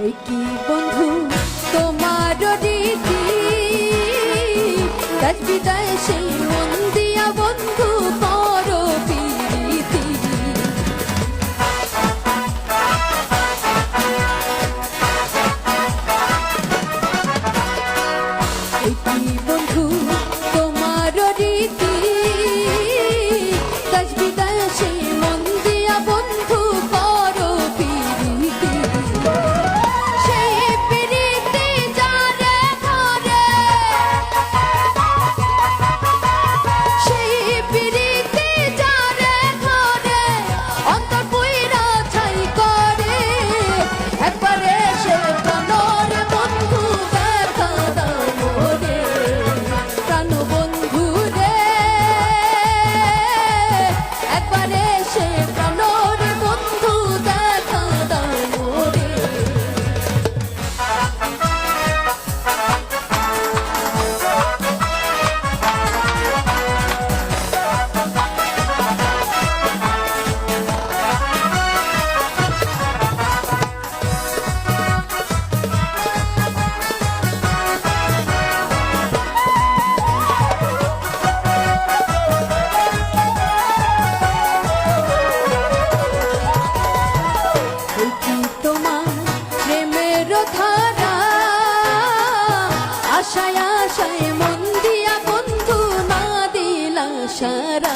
কি বন্ধু তোমার রীতি? তাজ বিদায় সেই মন দিয়া বন্ধু আশায় আশায় মন দিয়া বন্ধু না দিলা সারা।